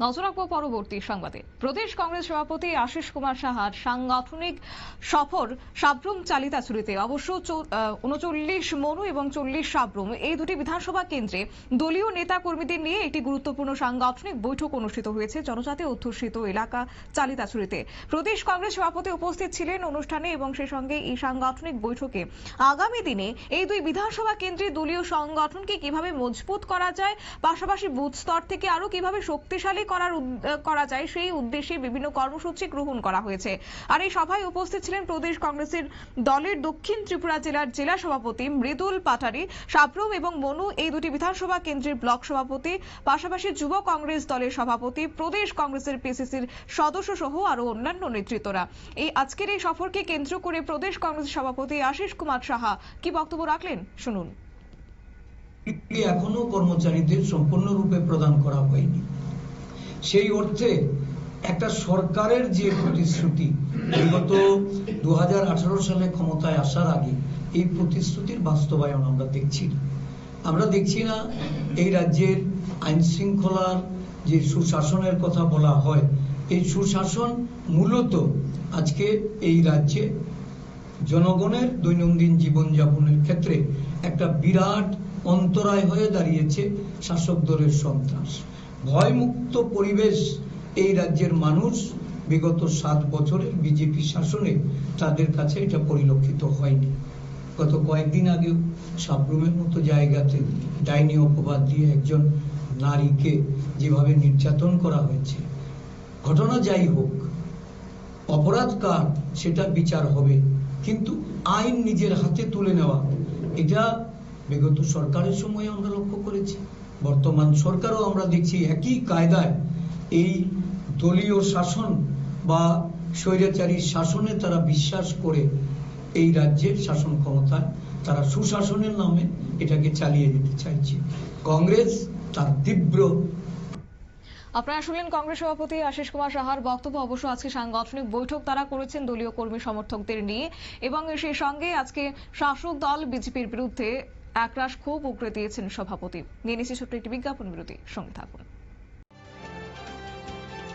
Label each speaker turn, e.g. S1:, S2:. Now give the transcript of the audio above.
S1: নজর রাখব পরবর্তী সংবাদে। প্রদেশ কংগ্রেস সভাপতি আশিস কুমার সাহার সাংগঠনিক সফর সাবরুম চালিতাছড়িতে। অবশ্য উনচল্লিশ মনু এবং চল্লিশ সাবরুম এই দুটি বিধানসভা কেন্দ্রে দলীয় নেতা কর্মীদের নিয়ে একটি গুরুত্বপূর্ণ সাংগঠনিক বৈঠক অনুষ্ঠিত হয়েছে জনজাতি অধ্যুষিত এলাকা চালিতাছড়িতে। প্রদেশ কংগ্রেস সভাপতি উপস্থিত ছিলেন অনুষ্ঠানে এবং সেই সঙ্গে এই সাংগঠনিক বৈঠকে আগামী দিনে এই দুই বিধানসভা কেন্দ্রে দলীয় সংগঠনকে কীভাবে মজবুত করা যায়, পাশাপাশি বুথ স্তর থেকে আরও কীভাবে শক্তিশালী করার করা যায়, সেই উদ্দেশ্যে বিভিন্ন কর্মসূচি গ্রহণ করা হয়েছে। আর এই সভায় উপস্থিত ছিলেন প্রদেশ কংগ্রেসের দলের দক্ষিণ ত্রিপুরা জেলার জেলা সভাপতি মৃদুল পাটারি সাবরুম এবং মনু, এই দুটি বিধানসভা কেন্দ্রের ব্লক সভাপতি, পাশাপাশি যুব কংগ্রেস দলের সভাপতি, প্রদেশ কংগ্রেসের পিসিসির সদস্য সহ আরও অন্যান্য নেতৃত্বরা। এই আজকের এই সফরকে কেন্দ্র করে প্রদেশ কংগ্রেস সভাপতি আশিস কুমার সাহা কি বক্তব্য রাখলেন? শুনুন।
S2: এখনও কর্মচারীদের সম্পূর্ণরূপে প্রদান করা হয়নি। সেই অর্থে একটা সরকারের যে প্রতিশ্রুতি, বিগত দুহাজার আঠারো সালে ক্ষমতায় আসার আগে এই প্রতিশ্রুতির বাস্তবায়ন আমরা দেখছি না। আমরা দেখছি না এই রাজ্যের আইন শৃঙ্খলার যে সুশাসনের কথা বলা হয়, এই সুশাসন মূলত আজকে এই রাজ্যে জনগণের দৈনন্দিন জীবনযাপনের ক্ষেত্রে একটা বিরাট অন্তরায় হয়ে দাঁড়িয়েছে শাসক দলের সন্ত্রাস। ভয়মুক্ত পরিবেশ এই রাজ্যের মানুষ বিগত সাত বছরের বিজেপি শাসনে তাদের কাছে এটা পরিলক্ষিত হয়নি। গত কয়েকদিন আগেও সাবরুমের মতো জায়গাতে ডাইনি অপবাদ দিয়ে একজন নারীকে যেভাবে নির্যাতন করা হয়েছে, ঘটনা যাই হোক, অপরাধ কার সেটা বিচার হবে, কিন্তু আইন নিজের হাতে তুলে নেওয়া, এটা বিগত সরকারের সময় আমরা লক্ষ্য করেছি। বর্তমান সরকারও আমরা দেখছি একই কায়দায় এই দলীয় শাসন বা স্বৈরাচারী শাসনে তারা বিশ্বাস করে এই রাজ্যের শাসন ক্ষমতায় তারা সুশাসনের নামে এটাকে চালিয়ে যেতে চাইছে। কংগ্রেস তার তীব্র
S1: আপনারা শুনলেন কংগ্রেস সভাপতি আশিস কুমার সাহার বক্তব্য। অবশ্য আজকে সাংগঠনিক বৈঠক তারা করেছেন দলীয় কর্মী সমর্থকদের নিয়ে এবং সেই সঙ্গে আজকে শাসক দল বিজেপির বিরুদ্ধে একরাশ ক্ষোভ উগড়ে দিয়েছেন সভাপতি। নিয়ে নিচ্ছি একটি বিজ্ঞাপন বিরতি। সঙ্গে থাকুন।